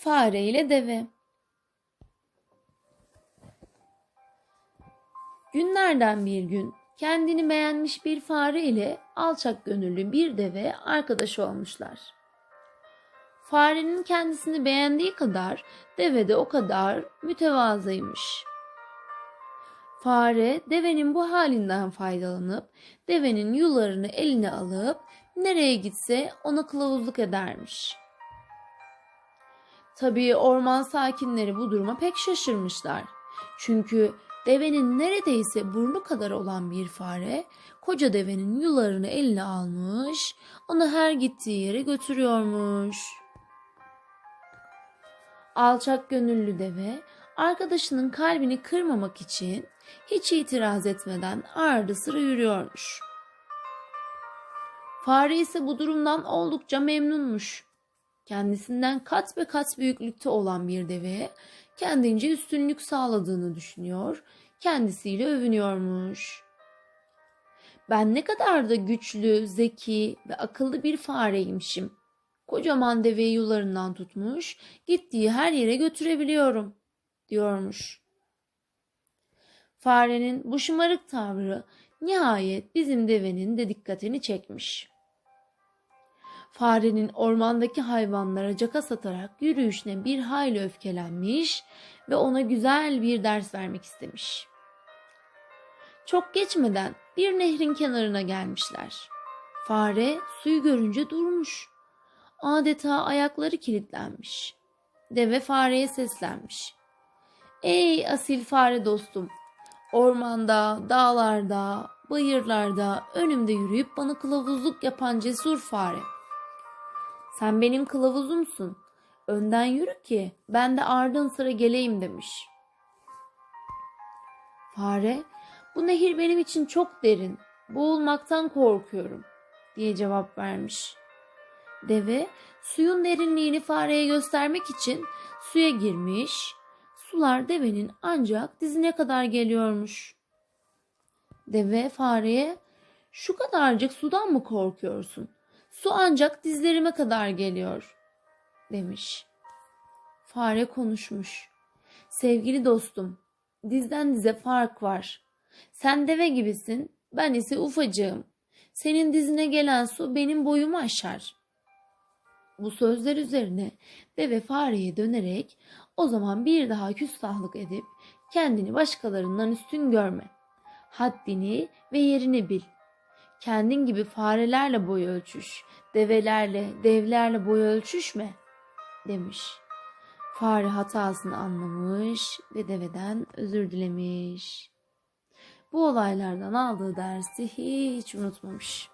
Fare ile deve. Günlerden bir gün kendini beğenmiş bir fare ile alçak gönüllü bir deve arkadaş olmuşlar. Farenin kendisini beğendiği kadar deve de o kadar mütevazıymış. Fare devenin bu halinden faydalanıp devenin yularını eline alıp nereye gitse ona kılavuzluk edermiş. Tabii orman sakinleri bu duruma pek şaşırmışlar. Çünkü devenin neredeyse burnu kadar olan bir fare koca devenin yularını eline almış, onu her gittiği yere götürüyormuş. Alçak gönüllü deve arkadaşının kalbini kırmamak için hiç itiraz etmeden ardı sıra yürüyormuş. Fare ise bu durumdan oldukça memnunmuş. Kendisinden kat be kat büyüklükte olan bir deveye kendince üstünlük sağladığını düşünüyor, kendisiyle övünüyormuş. Ben ne kadar da güçlü, zeki ve akıllı bir fareymişim. Kocaman deveyi yularından tutmuş, gittiği her yere götürebiliyorum, diyormuş. Farenin bu şımarık tavrı nihayet bizim devenin de dikkatini çekmiş. Farenin ormandaki hayvanlara caka satarak yürüyüşüne bir hayli öfkelenmiş ve ona güzel bir ders vermek istemiş. Çok geçmeden bir nehrin kenarına gelmişler. Fare suyu görünce durmuş. Adeta ayakları kilitlenmiş. Deve fareye seslenmiş. Ey asil fare dostum, ormanda, dağlarda, bayırlarda önümde yürüyüp bana kılavuzluk yapan cesur fare. Sen benim kılavuzumsun. Önden yürü ki ben de ardın sıra geleyim demiş. Fare, bu nehir benim için çok derin. Boğulmaktan korkuyorum diye cevap vermiş. Deve suyun derinliğini fareye göstermek için suya girmiş. Sular devenin ancak dizine kadar geliyormuş. Deve fareye şu kadarcık sudan mı korkuyorsun? Su ancak dizlerime kadar geliyor demiş. Fare konuşmuş. Sevgili dostum, dizden dize fark var. Sen deve gibisin, ben ise ufacığım. Senin dizine gelen su benim boyumu aşar. Bu sözler üzerine deve fareye dönerek o zaman bir daha küstahlık edip kendini başkalarından üstün görme. Haddini ve yerini bil. Kendin gibi farelerle boy ölçüş, develerle, devlerle boy ölçüşme demiş. Fare hatasını anlamış ve deveden özür dilemiş. Bu olaylardan aldığı dersi hiç unutmamış.